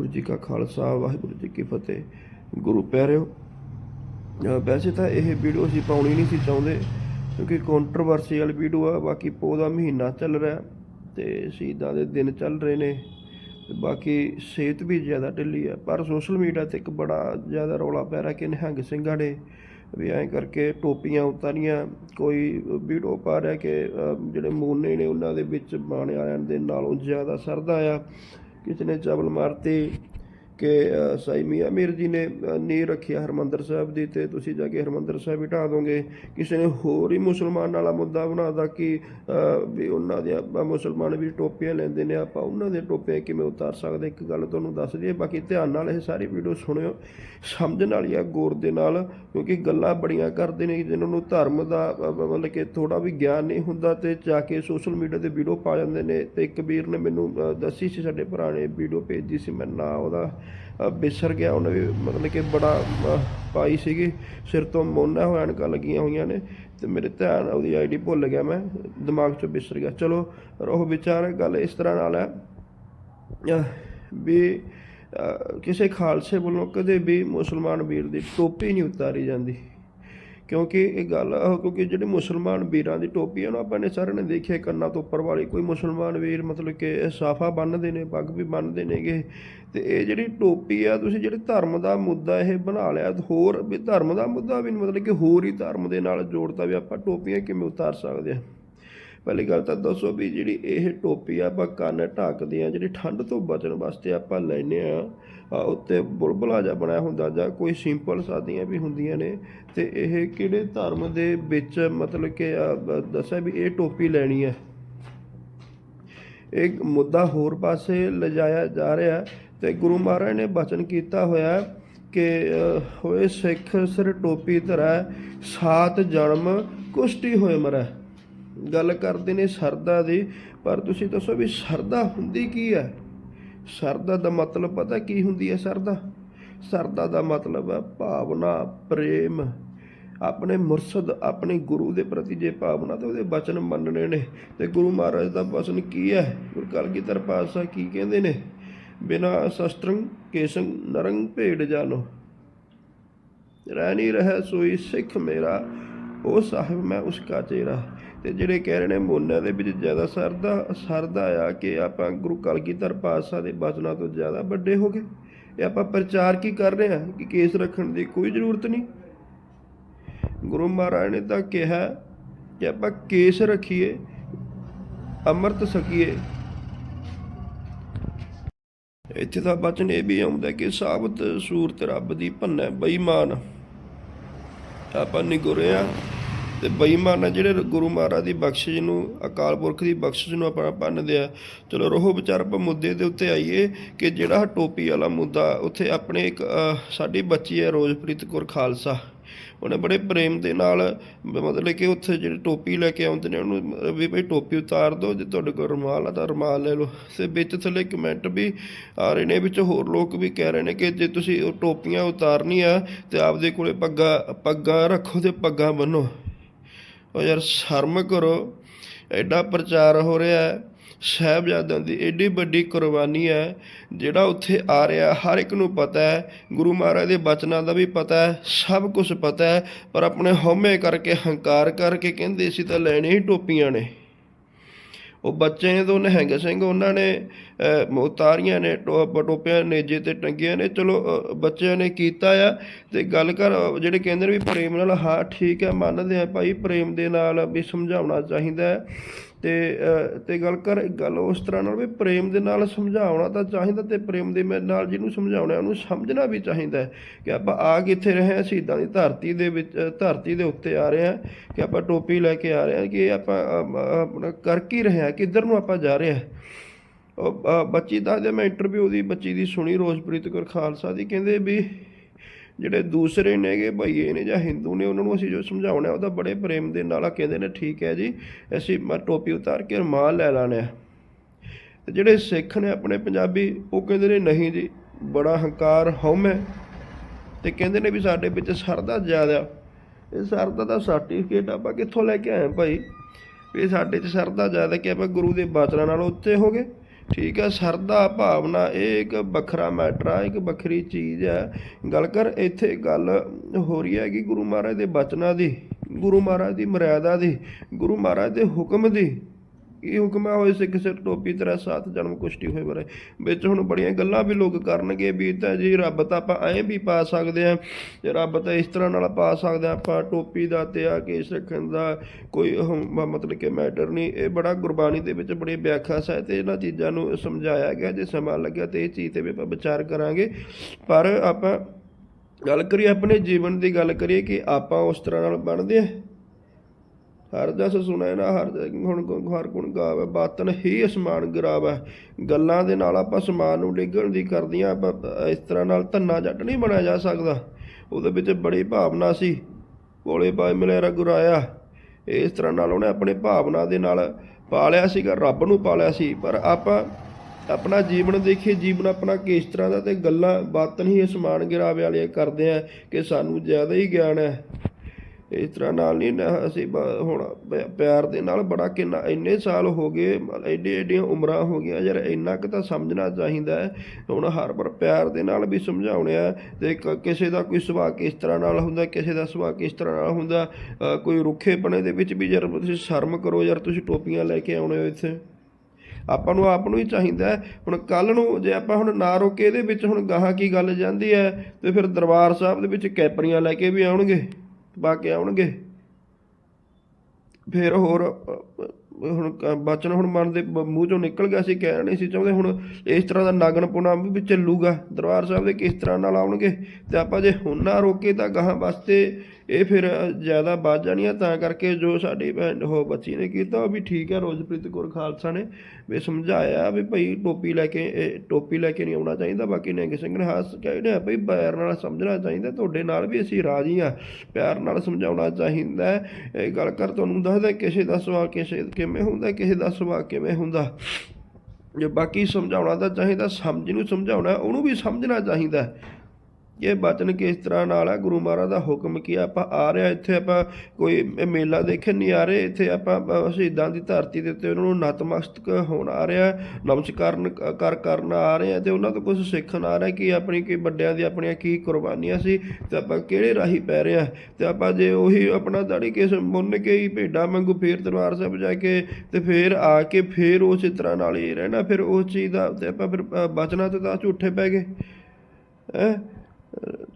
ਵਾਹਿਗੁਰੂ ਜੀ ਕਾ ਖਾਲਸਾ, ਵਾਹਿਗੁਰੂ ਜੀ ਕੀ ਫਤਿਹ। ਗੁਰੂ ਪਿਆਰਿਓ, ਅਹ ਵੈਸੇ ਤਾਂ ਇਹ ਵੀਡੀਓ ਅਸੀਂ ਪਾਉਣੀ ਨਹੀਂ ਸੀ ਚਾਹੁੰਦੇ, ਕਿਉਂਕਿ ਕੰਟਰੋਵਰਸੀ ਵੀਡੀਓ ਆ, ਬਾਕੀ ਪੋ ਦਾ ਮਹੀਨਾ ਚੱਲ ਰਿਹਾ ਤੇ ਸ਼ਹੀਦਾਂ ਦੇ ਦਿਨ ਚੱਲ ਰਹੇ ਨੇ ਬਾਕੀ ਸਿਹਤ ਵੀ ਜ਼ਿਆਦਾ ਢਿੱਲੀ ਆ, ਪਰ ਸੋਸ਼ਲ ਮੀਡੀਆ ਤੇ ਇੱਕ ਬੜਾ ਜ਼ਿਆਦਾ ਰੌਲਾ ਪੈ ਰਿਹਾ ਕਿ ਨਿਹੰਗ ਸਿੰਘਾਂ ਨੇ ਵੀ ਐਂ ਕਰਕੇ ਟੋਪੀਆਂ ਉਤਾਰੀਆਂ। ਕੋਈ ਵੀਡੀਓ ਪਾ ਰਿਹਾ ਕਿ ਜਿਹੜੇ ਮੋਨੇ ਨੇ ਉਹਨਾਂ ਦੇ ਵਿੱਚ ਬਾਣੇ ਵਾਲਿਆਂ ਦੇ ਨਾਲੋਂ ਜ਼ਿਆਦਾ ਸਰਦਾ ਆ। ਕਿਸੇ ਨੇ ਚਾਵਲ ਮਾਰਤੀ ਕਿ ਸਾਈ ਮੀਆਂ ਮੀਰ ਜੀ ਨੇ ਅ, ਨੀਂਹ ਰੱਖਿਆ ਹਰਮੰਦਰ ਸਾਹਿਬ ਦੀ ਤੇ ਤੁਸੀਂ ਜਾ ਕੇ ਹਰਮੰਦਰ ਸਾਹਿਬ ਢਾ ਦੋਗੇ। ਕਿਸੇ ਨੇ ਹੋਰ ਹੀ ਮੁਸਲਮਾਨ ਵਾਲਾ ਮੁੱਦਾ ਬਣਾਦਾ ਕਿ ਵੀ ਉਹਨਾਂ ਦੇ ਮੁਸਲਮਾਨ ਵੀ ਟੋਪੀਆਂ ਲੈਂਦੇ ਨੇ ਆਪਾਂ ਉਹਨਾਂ ਦੇ ਟੋਪੇ ਕਿਵੇਂ ਉਤਾਰ ਸਕਦੇ? ਇੱਕ ਗੱਲ ਤੁਹਾਨੂੰ ਦੱਸ ਦਈਏ ਬਾਕੀ ਧਿਆਨ ਨਾਲ ਇਹ ਸਾਰੀ ਵੀਡੀਓ ਸੁਣਿਓ। ਸਮਝਣ ਵਾਲੀ ਆ ਗੌਰ ਦੇ ਨਾਲ ਕਿਉਂਕਿ ਗੱਲਾਂ ਬੜੀਆਂ ਕਰਦੇ ਨੇ ਜਿਨ੍ਹਾਂ ਨੂੰ ਧਰਮ ਦਾ ਮਤਲਬ ਕਿ ਥੋੜਾ ਵੀ ਗਿਆਨ ਨਹੀਂ ਹੁੰਦਾ ਤੇ ਜਾ ਕੇ ਸੋਸ਼ਲ ਮੀਡੀਆ ਤੇ ਵੀਡੀਓ ਪਾ ਜਾਂਦੇ ਨੇ। ਤੇ ਇੱਕ ਵੀਰ ਨੇ ਮੈਨੂੰ ਦੱਸੀ ਸੀ ਸਾਡੇ ਭਰਾ ਨੇ ਵੀਡੀਓ ਭੇਜੀ ਸੀ ਮੈਂ ਨਾ ਉਹਦਾ ਬਿਸਰ ਗਿਆ, ਉਹਨੇ ਵੀ ਮਤਲਬ ਕਿ ਬੜਾ ਪਾਈ ਸੀਗੀ, ਸਿਰ ਤੋਂ ਮੋਨਾ ਹੋਇਆ, ਐਨਕਾਂ ਲੱਗੀਆਂ ਹੋਈਆਂ ਨੇ ਤੇ ਮੇਰੇ ਧਿਆਨ ਉਹਦੀ ਆਈਡੀ ਭੁੱਲ ਗਿਆ ਮੈਂ, ਦਿਮਾਗ ਚੋਂ ਬਿਸਰ ਗਿਆ। ਚਲੋ ਉਹ ਵਿਚਾਰ, ਗੱਲ ਇਸ ਤਰ੍ਹਾਂ ਨਾਲ ਹੈ ਵੀ ਕਿਸੇ ਖਾਲਸੇ ਵੱਲੋਂ ਕਦੇ ਵੀ ਮੁਸਲਮਾਨ ਵੀਰ ਦੀ ਟੋਪੀ ਨਹੀਂ ਉਤਾਰੀ ਜਾਂਦੀ। ਕਿਉਂਕਿ ਇਹ ਗੱਲ ਆ, ਕਿਉਂਕਿ ਜਿਹੜੇ ਮੁਸਲਮਾਨ ਵੀਰਾਂ ਦੀ ਟੋਪੀ ਹੈ ਨਾ ਆਪਾਂ ਨੇ ਸਾਰਿਆਂ ਨੇ ਦੇਖਿਆ ਕੰਨਾਂ ਤੋਂ ਉੱਪਰ ਵਾਲੀ। ਕੋਈ ਮੁਸਲਮਾਨ ਵੀਰ ਮਤਲਬ ਕਿ ਸਾਫਾ ਬੰਨਦੇ ਨੇ ਪੱਗ ਵੀ ਬੰਨ੍ਹਦੇ ਨੇਗੇ। ਤੇ ਇਹ ਜਿਹੜੀ ਟੋਪੀ ਆ ਤੁਸੀਂ ਜਿਹੜੇ ਧਰਮ ਦਾ ਮੁੱਦਾ ਇਹ ਬਣਾ ਲਿਆ ਹੋਰ ਵੀ ਧਰਮ ਦਾ ਮੁੱਦਾ ਵੀ ਨੀ, ਮਤਲਬ ਕਿ ਹੋਰ ਹੀ ਧਰਮ ਦੇ ਨਾਲ ਜੋੜਤਾ ਵੀ ਆਪਾਂ ਟੋਪੀਆਂ ਕਿਵੇਂ ਉਤਾਰ ਸਕਦੇ ਆ। ਪਹਿਲੀ ਗੱਲ ਤਾਂ ਦੱਸੋ ਵੀ ਜਿਹੜੀ ਇਹ ਟੋਪੀ ਆ ਆਪਾਂ ਕੰਨ ਢੱਕਦੇ ਆ ਜਿਹੜੀ ਠੰਡ ਤੋਂ ਬਚਣ ਵਾਸਤੇ ਆਪਾਂ ਲੈਨੇ ਆ ਉੱਤੇ ਬੁਲਬੁਲਾ ਜਿਹਾ ਬਣਿਆ ਹੁੰਦਾ ਜਾਂ ਕੋਈ ਸਿੰਪਲ ਸਾਦੀਆਂ ਵੀ ਹੁੰਦੀਆਂ ਨੇ, ਤੇ ਇਹ ਕਿਹੜੇ ਧਰਮ ਦੇ ਵਿੱਚ ਮਤਲਬ ਕਿ ਦੱਸਿਆ ਵੀ ਇਹ ਟੋਪੀ ਲੈਣੀ ਹੈ। ਇੱਕ ਮੁੱਦਾ ਹੋਰ ਪਾਸੇ ਲਿਜਾਇਆ ਜਾ ਰਿਹਾ ਹੈ ਤੇ ਗੁਰੂ ਮਹਾਰਾਜ ਨੇ ਬਚਨ ਕੀਤਾ ਹੋਇਆ ਕਿ ਹੋਏ ਸਿੱਖ ਸਿਰ ਟੋਪੀ ਧਰੈ, ਸਾਤ ਜਨਮ ਕੁਸ਼ਟੀ ਹੋਏ ਮਰੈ। ਗੱਲ ਕਰਦੇ ਨੇ ਸਰਦਾ ਦੀ, ਪਰ ਤੁਸੀਂ ਦੱਸੋ ਵੀ ਸਰਦਾ ਹੁੰਦੀ ਕੀ ਹੈ? ਸਰਦਾ ਦਾ ਮਤਲਬ ਪਤਾ ਕੀ ਹੁੰਦੀ ਹੈ ਸਰਦਾ? ਸਰਦਾ ਦਾ ਮਤਲਬ ਹੈ ਭਾਵਨਾ, ਪ੍ਰੇਮ। ਆਪਣੇ ਮੁਰਸ਼ਦ, ਆਪਣੇ ਗੁਰੂ ਦੇ ਪ੍ਰਤੀ ਜੇ ਭਾਵਨਾ ਤੇ ਉਹਦੇ ਬਚਨ ਮੰਨਣੇ ਨੇ। ਤੇ ਗੁਰੂ ਮਹਾਰਾਜ ਦਾ ਬਚਨ ਕੀ ਹੈ? ਗੁਰ ਕਲਗੀਧਰ ਪਾਤਸ਼ਾਹ ਕੀ ਕਹਿੰਦੇ ਨੇ? ਬਿਨਾ ਸ਼ਸਤਰੰ ਕੇਸੰ ਨਰੰਗ ਭੇਡ ਜਾਨੋ। ਰਹਿਣੀ ਰਹਿ ਸੋਈ ਸਿੱਖ ਮੇਰਾ। ਉਹ ਸਾਹਿਬ, ਮੈਂ ਉਸ ਕਾ ਚੇਰਾ ਤੇ ਜਿਹੜੇ ਕਹਿ ਰਹੇ ਨੇ ਮੋਨਾ ਦੇ ਵਿੱਚ ਜ਼ਿਆਦਾ ਸਰਦਾ ਸਰਦਾ ਆ ਕਿ ਆਪਾਂ ਗੁਰੂ ਕਲਗੀਧਰ ਪਾਤਸ਼ਾਹ ਦੇ ਬਚਨਾਂ ਤੋਂ ਜ਼ਿਆਦਾ ਵੱਡੇ ਹੋ ਗਏ। ਇਹ ਆਪਾਂ ਪ੍ਰਚਾਰ ਕੀ ਕਰ ਰਹੇ ਹਾਂ ਕਿ ਕੇਸ ਰੱਖਣ ਦੀ ਕੋਈ ਜ਼ਰੂਰਤ ਨਹੀਂ? ਗੁਰੂ ਮਹਾਰਾਜ ਨੇ ਤਾਂ ਕਿਹਾ ਕਿ ਆਪਾਂ ਕੇਸ ਰੱਖੀਏ, ਅੰਮ੍ਰਿਤ ਸਕੀਏ ਇੱਥੇ ਤਾਂ ਬਚਨ ਇਹ ਵੀ ਆਉਂਦਾ ਕਿ ਸਾਬਤ ਸੂਰਤ ਰੱਬ ਦੀ ਭੰਨੈ, ਬੇਈਮਾਨ। ਆਪਾਂ ਨਿਗੁਰੇ ਆ ਤੇ ਬੇਈਮਾਨ ਆ ਜਿਹੜੇ ਗੁਰੂ ਮਹਾਰਾਜ ਦੀ ਬਖਸ਼ਿਸ਼ ਨੂੰ, ਅਕਾਲ ਪੁਰਖ ਦੀ ਬਖਸ਼ਿਸ਼ ਨੂੰ ਆਪਾਂ ਭੰਨਦੇ ਆ। ਚਲੋ ਰੋਹ ਵਿਚਾਰ ਆਪਾਂ ਮੁੱਦੇ ਦੇ ਉੱਤੇ ਆਈਏ ਕਿ ਜਿਹੜਾ ਟੋਪੀ ਵਾਲਾ ਮੁੱਦਾ ਉੱਥੇ ਆਪਣੇ ਇੱਕ ਸਾਡੀ ਬੱਚੀ ਹੈ ਰੋਜ਼ਪ੍ਰੀਤ ਕੌਰ ਖਾਲਸਾ। ਉਹਨੇ ਬੜੇ ਪ੍ਰੇਮ ਦੇ ਨਾਲ ਮਤਲਬ ਕਿ ਉੱਥੇ ਜਿਹੜੇ ਟੋਪੀ ਲੈ ਕੇ ਆਉਂਦੇ ਨੇ, ਉਹਨੂੰ ਵੀ ਭਾਈ ਟੋਪੀ ਉਤਾਰ ਦਿਓ, ਜੇ ਤੁਹਾਡੇ ਕੋਲ ਰੁਮਾਲ ਆ ਤਾਂ ਰੁਮਾਲ ਲੈ ਲਓ। ਤੇ ਵਿੱਚ ਥੱਲੇ ਕਮੈਂਟ ਵੀ ਆ ਰਹੇ ਨੇ, ਵਿੱਚ ਹੋਰ ਲੋਕ ਵੀ ਕਹਿ ਰਹੇ ਨੇ ਕਿ ਜੇ ਤੁਸੀਂ ਉਹ ਟੋਪੀਆਂ ਉਤਾਰਨੀਆਂ ਤੇ ਆਪਦੇ ਕੋਲੇ ਪੱਗਾਂ ਪੱਗਾਂ ਰੱਖੋ ਤੇ ਪੱਗਾਂ ਬੰਨੋ। ਉਹ ਯਾਰ ਸ਼ਰਮ ਕਰੋ, ਐਡਾ ਪ੍ਰਚਾਰ ਹੋ ਰਿਹਾ ਹੈ। ਸਾਹਿਬਜ਼ਾਦਿਆਂ ਦੀ ਏਡੀ ਵੱਡੀ ਕੁਰਬਾਨੀ ਹੈ, ਜਿਹੜਾ ਉੱਥੇ ਆ ਰਿਹਾ ਹਰ ਇੱਕ ਨੂੰ ਪਤਾ ਹੈ, ਗੁਰੂ ਮਹਾਰਾਜ ਦੇ ਬਚਨਾਂ ਦਾ ਵੀ ਪਤਾ ਹੈ, ਸਭ ਕੁਝ ਪਤਾ ਹੈ, ਪਰ ਆਪਣੇ ਹਉਮੈ ਕਰਕੇ, ਹੰਕਾਰ ਕਰਕੇ ਕਹਿੰਦੇ ਸੀ ਤਾਂ ਲੈਣੇ ਹੀ ਟੋਪੀਆਂ ਨੇ। ਉਹ ਬੱਚੇ ਨੇ ਤਾਂ ਉਹਨੇ ਸਿੰਘ ਉਹਨਾਂ ਨੇ ਉਤਾਰੀਆਂ ਨੇ ਟੋ- ਟੋਪੀਆਂ ਨੇਜੇ ਤੇ ਟੰਗੀਆਂ ਨੇ, ਚਲੋ ਬੱਚਿਆਂ ਨੇ ਕੀਤਾ ਆ। ਤੇ ਗੱਲ ਕਰ ਜਿਹੜੇ ਕਹਿੰਦੇ ਨੇ ਵੀ ਪ੍ਰੇਮ ਨਾਲ, ਹਾਂ, ਠੀਕ ਹੈ, ਮੰਨਦੇ ਆ ਭਾਈ, ਪ੍ਰੇਮ ਦੇ ਨਾਲ ਵੀ ਸਮਝਾਉਣਾ ਚਾਹੀਦਾ ਹੈ। ਤੇ ਅਹ, ਤੇ ਗੱਲ ਕਰ ਗੱਲ ਉਸ ਤਰ੍ਹਾਂ ਨਾਲ ਵੀ ਪ੍ਰੇਮ ਦੇ ਨਾਲ ਸਮਝਾਉਣਾ ਤਾਂ ਚਾਹੀਦਾ ਤੇ ਪ੍ਰੇਮ ਦੇ ਮੇ- ਨਾਲ ਜਿਹਨੂੰ ਸਮਝਾਉਣਾ ਉਹਨੂੰ ਸਮਝਣਾ ਵੀ ਚਾਹੀਦਾ ਕਿ ਆਪਾਂ ਆ ਕਿੱਥੇ ਰਹੇ ਹਾਂ ਸ਼ਹੀਦਾਂ ਦੀ ਧਰਤੀ ਦੇ ਵਿੱਚ ਧਰਤੀ ਦੇ ਉੱਤੇ ਆ ਰਹੇ ਹਾਂ ਕਿ ਆਪਾਂ ਟੋਪੀ ਲੈ ਕੇ ਆ ਰਹੇ ਹਾਂ ਕਿ ਇਹ ਆਪਾਂ ਆਪਣਾ ਕਰ ਕੀ ਰਹੇ ਹਾਂ ਕਿੱਧਰ ਨੂੰ ਆਪਾਂ ਜਾ ਰਹੇ ਹਾਂ। ਉਹ ਬੱਚੀ ਦਾ ਜੇ ਮੈਂ ਇੰਟਰਵਿਊ ਦੀ ਬੱਚੀ ਦੀ ਸੁਣੀ ਰੋਜ਼ਪ੍ਰੀਤ ਕੌਰ ਖਾਲਸਾ ਦੀ ਕਹਿੰਦੇ ਵੀ ਜਿਹੜੇ ਦੂਸਰੇ ਨੇਗੇ ਭਈਏ ਨੇ ਜਾਂ ਹਿੰਦੂ ਨੇ, ਉਹਨਾਂ ਨੂੰ ਅਸੀਂ ਜੋ ਸਮਝਾਉਣਾ ਉਹਦਾ ਬੜੇ ਪ੍ਰੇਮ ਦੇ ਨਾਲ ਆ ਕਹਿੰਦੇ ਨੇ, ਠੀਕ ਹੈ ਜੀ, ਅਸੀਂ ਮੈਂ, ਟੋਪੀ ਉਤਾਰ ਕੇ ਰੁਮਾਲ ਲੈ ਲਾਣੇ ਆ। ਤੇ ਜਿਹੜੇ ਸਿੱਖ ਨੇ ਆਪਣੇ ਪੰਜਾਬੀ, ਉਹ ਕਹਿੰਦੇ ਨੇ, ਨਹੀਂ ਜੀ, ਬੜਾ ਹੰਕਾਰ, ਹਉਮੈ ਤੇ ਕਹਿੰਦੇ ਨੇ ਵੀ ਸਾਡੇ ਵਿੱਚ ਸਰਦਾ ਜ਼ਿਆਦਾ। ਇਹ ਸਰਦਾ ਦਾ ਸਰਟੀਫਿਕੇਟ ਆਪਾਂ ਕਿੱਥੋਂ ਲੈ ਕੇ ਆਏ ਭਾਈ? ਵੀ ਸਾਡੇ 'ਚ ਸਰਦਾ ਜ਼ਿਆਦਾ ਕਿ ਆਪਾਂ ਗੁਰੂ ਦੇ ਬਚਨਾਂ ਨਾਲ ਉੱਤੇ ਹੋ ਗਏ। ਠੀਕ ਹੈ, ਸਰਦਾ ਭਾਵਨਾ, ਇਹ ਇੱਕ ਵੱਖਰਾ ਮੈਟਰ ਆ, ਇੱਕ ਵੱਖਰੀ ਚੀਜ਼ ਹੈ। ਗੱਲ ਕਰ, ਇੱਥੇ ਗੱਲ ਹੋ ਰਹੀ ਹੈ ਕਿ ਗੁਰੂ ਮਹਾਰਾਜ ਦੇ ਬਚਨਾਂ ਦੀ, ਗੁਰੂ ਮਹਾਰਾਜ ਦੀ ਮਰਿਆਦਾ ਦੀ, ਗੁਰੂ ਮਹਾਰਾਜ ਦੇ ਹੁਕਮ ਦੀ। ਇਹ ਹੁਕਮਾ ਹੋਏ ਸਿੱਖ ਸਿਰ ਟੋਪੀ ਤੇਰਾ ਸਾਥ ਜਨਮ ਕੁਸ਼ਟੀ ਹੋਏ ਬਰੇ। ਵਿੱਚ ਹੁਣ ਬੜੀਆਂ ਗੱਲਾਂ ਵੀ ਲੋਕ ਕਰਨਗੇ ਵੀ ਤਾਂ ਜੀ ਰੱਬ ਤਾਂ ਆਪਾਂ ਐਂ ਵੀ ਪਾ ਸਕਦੇ ਆ ਜੇ ਰੱਬ ਤਾਂ ਇਸ ਤਰ੍ਹਾਂ ਨਾਲ ਪਾ ਸਕਦੇ ਆ ਆਪਾਂ ਟੋਪੀ ਦਾ ਤੇ ਆ ਕੇਸ ਰੱਖਣ ਦਾ ਕੋਈ ਮਤਲਬ ਕਿ ਮੈਟਰ ਨਹੀਂ। ਇਹ ਬੜਾ ਗੁਰਬਾਣੀ ਦੇ ਵਿੱਚ ਬੜੀ ਵਿਆਖਿਆ ਹੈ ਤੇ ਇਹਨਾਂ ਚੀਜ਼ਾਂ ਨੂੰ ਸਮਝਾਇਆ ਗਿਆ, ਜੇ ਸਮਾਂ ਲੱਗਿਆ ਤੇ ਇਹ ਚੀਜ਼ ਤੇ ਵੀ ਆਪਾਂ ਵਿਚਾਰ ਕਰਾਂਗੇ। ਪਰ ਆਪਾਂ ਗੱਲ ਕਰੀਏ, ਆਪਣੇ ਜੀਵਨ ਦੀ ਗੱਲ ਕਰੀਏ ਕਿ ਆਪਾਂ ਉਸ ਤਰ੍ਹਾਂ ਨਾਲ ਬਣਦੇ ਆ ਹਰ ਜਸ ਸੁਣੈ ਨਾ, ਹਰ ਜ- ਹੁਣ ਹਰ ਗੁਣ ਗਾਵੇ, ਬਾਤਨ ਹੀ ਅਸਮਾਨ ਗਰਾਵੇ। ਗੱਲਾਂ ਦੇ ਨਾਲ ਆਪਾਂ ਸਮਾਨ ਨੂੰ ਡਿੱਗਣ ਦੀ ਕਰਦੀਆਂ, ਆਪਾਂ ਇਸ ਤਰ੍ਹਾਂ ਨਾਲ ਧੰਨਾ ਜੱਟ ਨਹੀਂ ਬਣਿਆ ਜਾ ਸਕਦਾ। ਉਹਦੇ ਵਿੱਚ ਬੜੀ ਭਾਵਨਾ ਸੀ। ਭੋਲੇ ਬਾਈ ਮਿਲੇ ਗੁਰਾਇਆ ਇਸ ਤਰ੍ਹਾਂ ਨਾਲ ਉਹਨੇ ਆਪਣੇ ਭਾਵਨਾ ਦੇ ਨਾਲ ਪਾਲਿਆ ਸੀਗਾ, ਰੱਬ ਨੂੰ ਪਾਲਿਆ ਸੀ। ਪਰ ਆਪਾਂ ਆਪਣਾ ਜੀਵਨ ਦੇਖੀਏ, ਜੀਵਨ ਆਪਣਾ ਕਿਸ ਤਰ੍ਹਾਂ ਦਾ ਤੇ ਗੱਲਾਂ ਬਾਤਨ ਹੀ ਅਸਮਾਨ ਗਿਰਾਵੇ ਵਾਲੀਆਂ ਕਰਦੇ ਆ ਕਿ ਸਾਨੂੰ ਜ਼ਿਆਦਾ ਹੀ ਗਿਆਨ ਹੈ। ਇਸ ਤਰ੍ਹਾਂ ਨਾਲ ਨਹੀਂ ਨਾ ਅਸੀਂ ਬ- ਹੁਣ ਪ- ਪਿਆਰ ਦੇ ਨਾਲ ਬੜਾ ਕਿੰਨਾ ਇੰਨੇ ਸਾਲ ਹੋ ਗਏ ਮਤਲਬ ਐਡੀ ਐਡੀਆਂ ਉਮਰਾਂ ਹੋ ਗਈਆਂ ਯਾਰ ਇੰਨਾ ਕੁ ਤਾਂ ਸਮਝਣਾ ਚਾਹੀਦਾ ਹੈ। ਹੁਣ ਹਰ ਵਾਰ ਪਿਆਰ ਦੇ ਨਾਲ ਵੀ ਸਮਝਾਉਣਿਆ ਤੇ ਕ- ਕਿਸੇ ਦਾ ਕੋਈ ਸੁਭਾਅ ਕਿਸ ਤਰ੍ਹਾਂ ਨਾਲ ਹੁੰਦਾ ਕਿਸੇ ਦਾ ਸੁਭਾਅ ਕਿਸ ਤਰ੍ਹਾਂ ਨਾਲ ਹੁੰਦਾ ਅ, ਕੋਈ ਰੁੱਖੇਪਣੇ ਦੇ ਵਿੱਚ ਵੀ ਯਾਰ ਤੁਸੀਂ ਸ਼ਰਮ ਕਰੋ ਯਾਰ ਤੁਸੀਂ ਟੋਪੀਆਂ ਲੈ ਕੇ ਆਉਣੇ ਹੋ ਇੱਥੇ। ਆਪਾਂ ਨੂੰ ਆਪ ਨੂੰ ਹੀ ਚਾਹੀਦਾ ਹੁਣ ਕੱਲ ਨੂੰ ਜੇ ਆਪਾਂ ਹੁਣ ਨਾ ਰੋਕੇ ਇਹਦੇ ਵਿੱਚ ਹੁਣ ਗਾਹਾਂ ਕੀ ਗੱਲ ਜਾਂਦੀ ਹੈ? ਤੇ ਫਿਰ ਦਰਬਾਰ ਸਾਹਿਬ ਦੇ ਵਿੱਚ ਕੈਪਰੀਆਂ ਲੈ ਕੇ ਵੀ ਆਉਣਗੇ। ਪਾ ਕੇ ਆਉਣਗੇ। ਫਿਰ ਹੋਰ, ਹੁਣ ਬਚਨ ਹੁਣ ਮਨ ਦੇ ਮੂੰਹ ਚੋਂ ਨਿਕਲ ਗਿਆ ਸੀ, ਕਹਿ ਨਹੀਂ ਸੀ, ਚਾਹੁੰਦੇ ਹੁਣ ਇਸ ਤਰ੍ਹਾਂ ਦਾ ਨਾਗਣਪੁਣਾ ਵੀ ਚੱਲੂਗਾ ਦਰਬਾਰ ਸਾਹਿਬ ਦੇ ਕਿਸ ਤਰ੍ਹਾਂ ਨਾਲ ਆਉਣਗੇ? ਤੇ ਆਪਾਂ ਜੇ ਹੁਣ ਨਾ ਰੋਕੇ ਤਾਂ ਗਾਹਾਂ ਵਾਸਤੇ ਇਹ ਫਿਰ ਜ਼ਿਆਦਾ ਵੱਧ ਜਾਣੀਆਂ ਤਾਂ ਕਰਕੇ ਜੋ ਸਾਡੀ ਭੈਣ ਉਹ ਬੱਚੀ ਨੇ ਕੀਤਾ, ਉਹ ਵੀ ਠੀਕ ਹੈ ਰੋਜ਼ਪ੍ਰੀਤ ਕੌਰ ਖਾਲਸਾ ਨੇ ਵੀ ਸਮਝਾਇਆ ਵੀ ਭਾਈ ਟੋਪੀ ਲੈ ਕੇ, ਇਹ ਟੋਪੀ ਲੈ ਕੇ ਨਹੀਂ ਆਉਣਾ ਚਾਹੀਦਾ, ਬਾਕੀ ਨਿਹੰਗ ਸਿੰਘ ਨੇ ਹੱਸ ਕਹਿੰਦੇ ਆ ਭਈ ਪਿਆਰ ਨਾਲ ਸਮਝਣਾ ਚਾਹੀਦਾ, ਤੁਹਾਡੇ ਨਾਲ ਵੀ ਅਸੀਂ ਰਾਜੀ ਆ, ਪਿਆਰ ਨਾਲ ਸਮਝਾਉਣਾ ਚਾਹੀਦਾ ਇਹ ਗੱਲ ਕਰ, ਤੁਹਾਨੂੰ ਦੱਸਦਾ ਕਿਸੇ ਦਾ ਸੁਭਾਅ ਕਿਸੇ ਕਿਵੇਂ ਹੁੰਦਾ, ਕਿਸੇ ਦਾ ਸੁਭਾਅ ਕਿਵੇਂ ਹੁੰਦਾ। ਜੇ ਬਾਕੀ ਸਮਝਾਉਣਾ ਤਾਂ ਚਾਹੀਦਾ, ਸਮਝ ਨੂੰ ਸਮਝਾਉਣਾ, ਉਹਨੂੰ ਵੀ ਸਮਝਣਾ ਚਾਹੀਦਾ। ਇਹ ਬਚਨ ਕਿਸ ਤਰ੍ਹਾਂ ਨਾਲ ਹੈ ਗੁਰੂ ਮਹਾਰਾਜ ਦਾ ਹੁਕਮ ਕੀ ਆਪਾਂ ਆ ਰਿਹਾ ਇੱਥੇ ਆਪਾਂ ਕੋਈ ਮੇਲਾ ਦੇਖਣ ਨਹੀਂ ਆ ਰਹੇ। ਇੱਥੇ ਆਪਾਂ ਸ਼ਹੀਦਾਂ ਦੀ ਧਰਤੀ ਦੇ ਉੱਤੇ ਉਹਨਾਂ ਨੂੰ ਨਤਮਸਤਕ ਹੋਣ ਆ ਰਿਹਾ ਨਮਸਕਾਰਨ ਕਰ ਕਰਨ ਆ ਰਹੇ ਆ ਤੇ ਉਹਨਾਂ ਤੋਂ ਕੁਝ ਸਿੱਖਣ ਆ ਰਿਹਾ ਕਿ ਆਪਣੀ ਕੀ ਵੱਡਿਆਂ ਦੀ ਆਪਣੀਆਂ ਕੀ ਕੁਰਬਾਨੀਆਂ ਸੀ ਤੇ ਆਪਾਂ ਕਿਹੜੇ ਰਾਹੀ ਪੈ ਰਹੇ ਆ? ਤੇ ਆਪਾਂ ਜੇ ਉਹੀ ਆਪਣਾ ਦਾੜੀ ਕੇਸ ਮੁੰਨ ਕੇ ਹੀ ਭੇਡਾਂ ਵਾਂਗੂ ਫੇਰ ਦਰਬਾਰ ਸਾਹਿਬ ਜਾ ਕੇ ਤੇ ਫੇਰ ਆ ਕੇ ਫੇਰ ਉਸੇ ਤਰ੍ਹਾਂ ਨਾਲ ਹੀ ਰਹਿਣਾ ਫਿਰ ਉਸ ਚੀਜ਼ ਦਾ ਤੇ ਆਪਾਂ ਫਿਰ ਅ, ਤੇ ਤਾਂ ਝੂਠੇ ਪੈ ਗਏ। ਹੈਂ?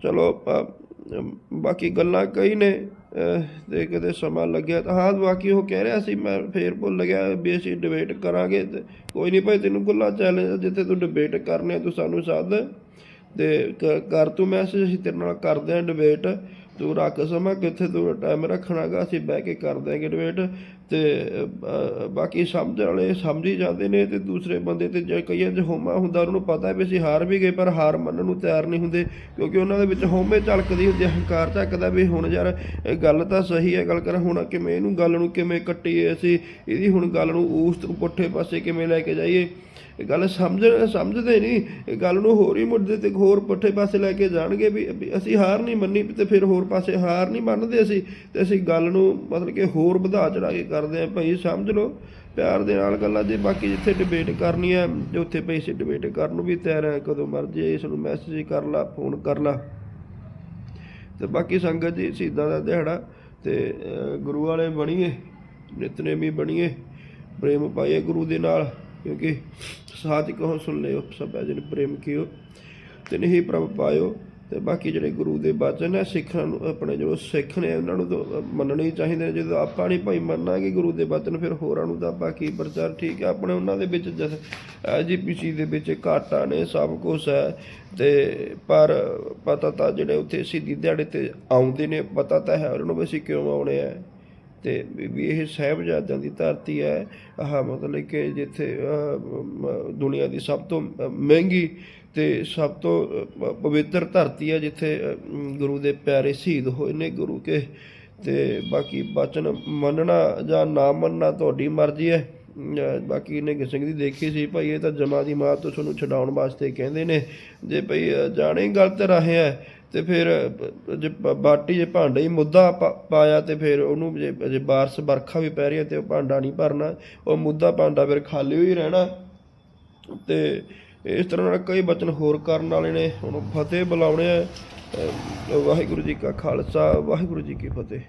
ਚਲੋ ਆਪਾਂ ਬਾਕੀ ਗੱਲਾਂ ਕਈ ਨੇ ਅਹ, ਤੇ ਕਿਤੇ ਸਮਾਂ ਲੱਗਿਆ ਤਾਂ ਹਾਂ ਬਾਕੀ ਉਹ ਕਹਿ ਰਿਹਾ ਸੀ ਮੈਂ ਫੇਰ ਭੁੱਲ ਗਿਆ ਵੀ ਅਸੀਂ ਡਿਬੇਟ ਕਰਾਂਗੇ ਤੇ ਕੋਈ ਨਹੀਂ ਭਾਈ ਤੈਨੂੰ ਗੁੱਲਾ ਚੈਲੰਜ ਜਿੱਥੇ ਤੂੰ ਡਿਬੇਟ ਕਰਨੇ ਤੂੰ ਸਾਨੂੰ ਸੱਦ ਤੇ ਕ- ਕਰ ਤੂੰ ਮੈਸੇਜ ਅਸੀਂ ਤੇਰੇ ਨਾਲ ਕਰਦੇ ਆਂ ਡਿਬੇਟ ਤੂੰ ਰੱਖ ਸਮਾਂ ਕਿੱਥੇ ਤੂੰ ਟਾਈਮ ਰੱਖਣਾਗਾ ਅਸੀਂ ਬਹਿ ਕੇ ਕਰ ਦਿਆਂਗੇ ਡਿਬੇਟ ਤੇ ਅਹ, ਬਾਕੀ ਸਮਝ ਵਾਲੇ ਸਮਝ ਹੀ ਜਾਂਦੇ ਨੇ ਤੇ ਦੂਸਰੇ ਬੰਦੇ ਤੇ ਜੇ ਕਈਆਂ 'ਚ ਹੋਮਾ ਹੁੰਦਾ ਉਹਨਾਂ ਨੂੰ ਪਤਾ ਵੀ ਅਸੀਂ ਹਾਰ ਵੀ ਗਏ ਪਰ ਹਾਰ ਮੰਨਣ ਨੂੰ ਤਿਆਰ ਨਹੀਂ ਹੁੰਦੇ ਕਿਉਂਕਿ ਉਹਨਾਂ ਦੇ ਵਿੱਚ ਹੋਮੇ ਝਲਕਦੀ ਹੁੰਦੀ ਹੰਕਾਰ ਝੱਕਦਾ ਵੀ ਹੁਣ ਯਾਰ ਇਹ ਗੱਲ ਤਾਂ ਸਹੀ ਹੈ ਗੱਲ ਕਰ ਹੁਣ ਕਿਵੇਂ ਇਹਨੂੰ ਗੱਲ ਨੂੰ ਕਿਵੇਂ ਕੱਟੀਏ ਅਸੀਂ ਇਹਦੀ ਹੁਣ ਗੱਲ ਨੂੰ ਉਸ ਪੁੱਠੇ ਪਾਸੇ ਕਿਵੇਂ ਲੈ ਕੇ ਜਾਈਏ? ਇਹ ਗੱਲ ਸਮਝ ਸਮਝਦੇ ਨਹੀਂ। ਇਹ ਗੱਲ ਨੂੰ ਹੋਰ ਹੀ ਮੁੱਦੇ ਤੇ ਹੋਰ ਪੁੱਠੇ ਪਾਸੇ ਲੈ ਕੇ ਜਾਣਗੇ ਵੀ ਅਸੀਂ ਹਾਰ ਨਹੀਂ ਮੰਨੀ ਤੇ ਫਿਰ ਹੋਰ ਪਾਸੇ ਹਾਰ ਨਹੀਂ ਮੰਨਦੇ ਅਸੀਂ। ਤੇ ਅਸੀਂ ਗੱਲ ਨੂੰ ਮਤਲਬ ਕਿ ਹੋਰ ਵਧਾ ਚੜਾ ਕੇ ਕਰਦੇ ਆ ਭਾਈ ਸਮਝ ਲਓ। ਪਿਆਰ ਦੇ ਨਾਲ ਗੱਲਾਂ ਜੇ ਬਾਕੀ ਜਿੱਥੇ ਡਿਬੇਟ ਕਰਨੀ ਹੈ ਉੱਥੇ ਭਾਈ ਅਸੀਂ ਡਿਬੇਟ ਕਰਨ ਨੂੰ ਵੀ ਤਿਆਰ ਹੈ, ਕਦੋਂ ਮਰਜ਼ੀ ਇਸ ਨੂੰ ਮੈਸੇਜ ਕਰ ਲਾ ਫੋਨ ਕਰ ਲਾ। ਤੇ ਬਾਕੀ ਸੰਗਤ ਜੀ, ਸ਼ਹੀਦਾਂ ਦਾ ਦਿਹਾੜਾ ਤੇ ਗੁਰੂ ਵਾਲੇ ਬਣੀਏ, ਨਿਤਨੇਮੀ ਬਣੀਏ, ਪ੍ਰੇਮ ਪਾਈਏ ਗੁਰੂ ਦੇ ਨਾਲ। ਕਿਉਂਕਿ ਸਾਥ ਕਹੋ ਸੁਣ ਲਿਓ, ਸਭਾ ਜਨ ਪ੍ਰੇਮ ਕੀਓ ਤੇ ਹੀ ਪ੍ਰਭ ਪਾਇਓ ਤੇ ਬਾਕੀ ਜਿਹੜੇ ਗੁਰੂ ਦੇ ਬਚਨ ਹੈ, ਸਿੱਖਾਂ ਨੂੰ, ਆਪਣੇ ਜੋ ਸਿੱਖ ਨੇ, ਉਹਨਾਂ ਨੂੰ ਤਾਂ ਮੰਨਣੇ ਹੀ ਚਾਹੀਦੇ ਨੇ। ਜਦੋਂ ਆਪਾਂ ਨਹੀਂ ਭਾਈ ਮੰਨਾਂਗੇ ਗੁਰੂ ਦੇ ਬਚਨ, ਫਿਰ ਹੋਰਾਂ ਨੂੰ ਤਾਂ ਬਾਕੀ ਪ੍ਰਚਾਰ? ਠੀਕ ਹੈ, ਆਪਣੇ ਉਹਨਾਂ ਦੇ ਵਿੱਚ ਜਸ, ਐਜੀਪੀਸੀ ਦੇ ਵਿੱਚ ਘਾਟਾ ਨੇ, ਸਭ ਕੁਝ ਹੈ ਤੇ ਪਰ ਪਤਾ ਤਾਂ ਜਿਹੜੇ ਉੱਥੇ ਸਿੱਧੀ ਦਿਹਾੜੇ ਤੇ ਆਉਂਦੇ ਨੇ, ਪਤਾ ਤਾਂ ਹੈ ਉਹਨਾਂ ਨੂੰ ਵੀ ਅਸੀਂ ਕਿਉਂ ਆਉਣੇ ਆ। ਤੇ ਵੀ ਇਹ ਸਾਹਿਬਜ਼ਾਦਿਆਂ ਦੀ ਧਰਤੀ ਹੈ। ਆਹ ਮਤਲਬ ਕਿ ਜਿੱਥੇ ਦੁਨੀਆ ਦੀ ਸਭ ਤੋਂ ਮਹਿੰਗੀ ਤੇ ਸਭ ਤੋਂ ਪਵਿੱਤਰ ਧਰਤੀ ਹੈ, ਜਿੱਥੇ ਗੁਰੂ ਦੇ ਪਿਆਰੇ ਸ਼ਹੀਦ ਹੋਏ ਨੇ ਗੁਰੂ ਕੇ। ਤੇ ਬਾਕੀ ਬਚਨ ਮੰਨਣਾ ਜਾਂ ਨਾ ਮੰਨਣਾ ਤੁਹਾਡੀ ਮਰਜ਼ੀ ਹੈ। ਬਾਕੀ ਨੇ ਸਿੰਘ ਦੀ ਦੇਖੀ ਸੀ, ਭਾਈ ਇਹ ਤਾਂ ਜਮਾ ਦੀ ਮਾਤ ਤੋਂ ਤੁਹਾਨੂੰ ਛਡਾਉਣ ਵਾਸਤੇ ਕਹਿੰਦੇ ਨੇ। ਜੇ ਭਈ ਜਾਣੇ ਗਲਤ ਰਹੇ ਹੈ ਤੇ ਫਿਰ, ਜੇ ਬਾਟੀ ਜੇ ਭਾਂਡੇ ਹੀ ਮੁੱਦਾ ਪਾ- ਪਾਇਆ ਤੇ ਫਿਰ ਉਹਨੂੰ ਜੇ ਜੇ ਬਾਰਸ ਵਰਖਾ ਵੀ ਪੈ ਰਹੀ ਹੈ ਤੇ ਉਹ ਭਾਂਡਾ ਨਹੀਂ ਭਰਨਾ, ਉਹ ਮੁੱਦਾ ਭਾਂਡਾ ਫਿਰ ਖਾਲੀ ਹੋਈ ਰਹਿਣਾ। ਤੇ ਇਸ ਤਰ੍ਹਾਂ ਨਾਲ ਕਈ ਬਚਨ ਹੋਰ ਕਰਨ ਵਾਲੇ ਨੇ, ਹੁਣ ਫਤਿਹ ਬੁਲਾਉਣੇ ਆ। ਵਾਹਿਗੁਰੂ ਜੀ ਕਾ ਖਾਲਸਾ, ਵਾਹਿਗੁਰੂ ਜੀ ਕੀ ਫਤਿਹ।